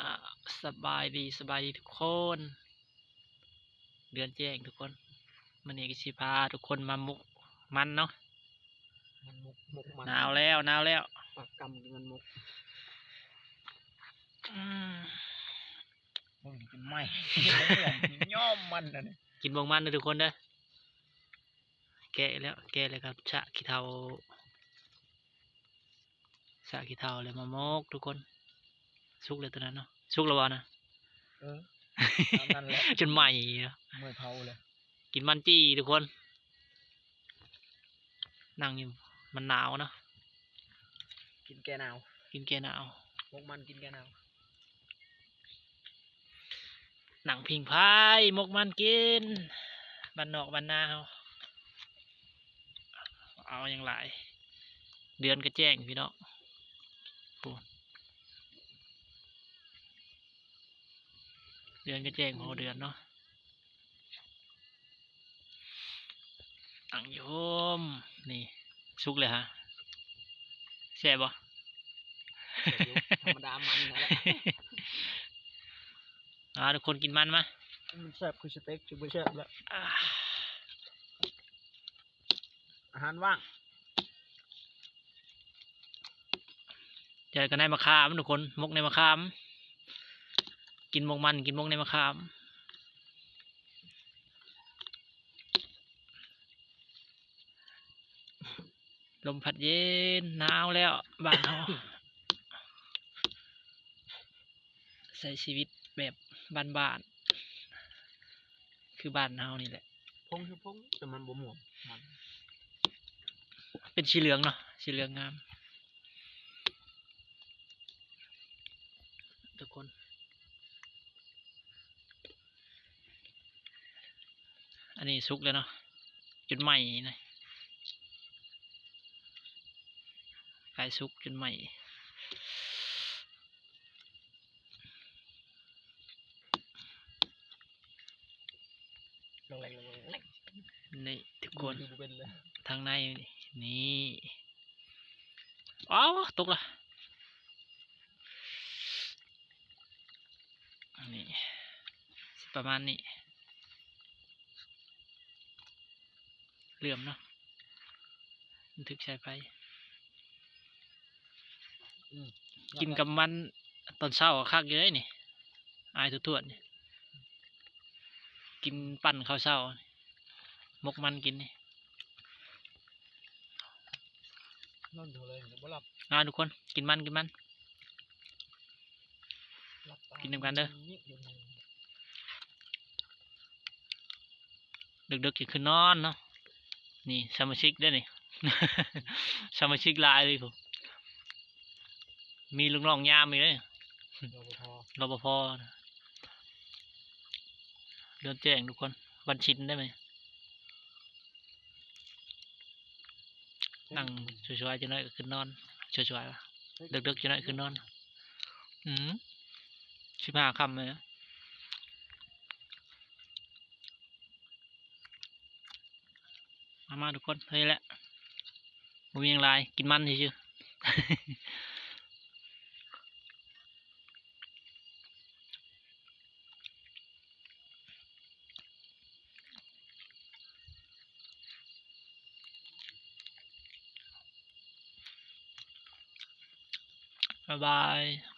อ่าสบายดีสบายดีทุกคน เดือนแจ้งทุกคนมันเอกชิพาทุกคนมามุกมันเนาะมันมุกมุกมันหนาวแล้วหนาวแล้วปากกำกินมันมุกอืมมึงกินไม่ย่อมมันนะเนี่ยกินบงมันเลยทุกคนเด้อแกะแล้ว แกะเลยครับชะขี้เทาชะขี้เทาเลยมามกทุกคน สุกเลยตัวนั้นเนาะสุกแล้ววะนะเออตามนั่นแหละจนใหม่เนาะเมื่อยเผาเลยกินมันจี้ทุกคน นั่งอยู่มันหนาวเนาะกินแกหนาวกินแกหนาวมุกมันกินแกหนาวหนังพิงพายมกมันกินบันนอกบันนาเฮาเอาอย่างไรเดือนก็แจ้งพี่น้องปู เดือนก็แจ้งพอเดือนเนาะอังโยม นี่สุกเลยฮะแซ่บบ่เดี๋ยวธรรมดามันนั่นแหละอ่าทุกคนกินมันมามันแซ่บคือสเต็กคือไม่แซ่บแล้วอ่าอาหารว่างเจอกันในมะขามทุกคนมกในมะขาม กินมกมันกินมกในมะขามลมพัดเย็นหนาวแล้วบ้านเราใช้ชีวิตแบบบ้านๆคือบ้านเรานี่แหละพงคือพงแต่มันบ่หมวมมันเป็นสีเหลืองเนาะสีเหลืองงาม ทุกคน อั นนี้สุกแล้วเนาะจุดใหม่นะกายสุกจุดใหม่ลงแรงลงแรงนี่ทุกคนทางในนี่อ้าวตกละนี่ประมาณนี้ เหลื่อมเนาะบันทึกใช้ไฟอืมกินกับมันตอนเช้าก็คักอยู่เลยนี่อายทุทวดนี่กินปั่นข้าวเช้านี่มกมันกินนี่นอนเถอะเลยเดี๋ยวบ่หลับอ่าทุกคนกินมันกินมันหลับตากินนำกันเด้อนี่อยู่ในดึกๆจะขึ้นนอนเนาะ นี่สมาชิกได้อนี่สมาชิกหลายเลยผมมีลูกน้องยามมีเลยรปภรปภนะเรือนแจ้งทุกคนวันชินได้ไหมนั่งช่วยๆจะน้อยก็ขึ้นนอนช่วยๆวะดึกๆจะน้อยขึ้นนอน อืมสิบห้าคำเลยนะ มามาทุกคนเฮ้ยแหละบ่มีอย่างไรกินมันเฉยๆบ๊ายบาย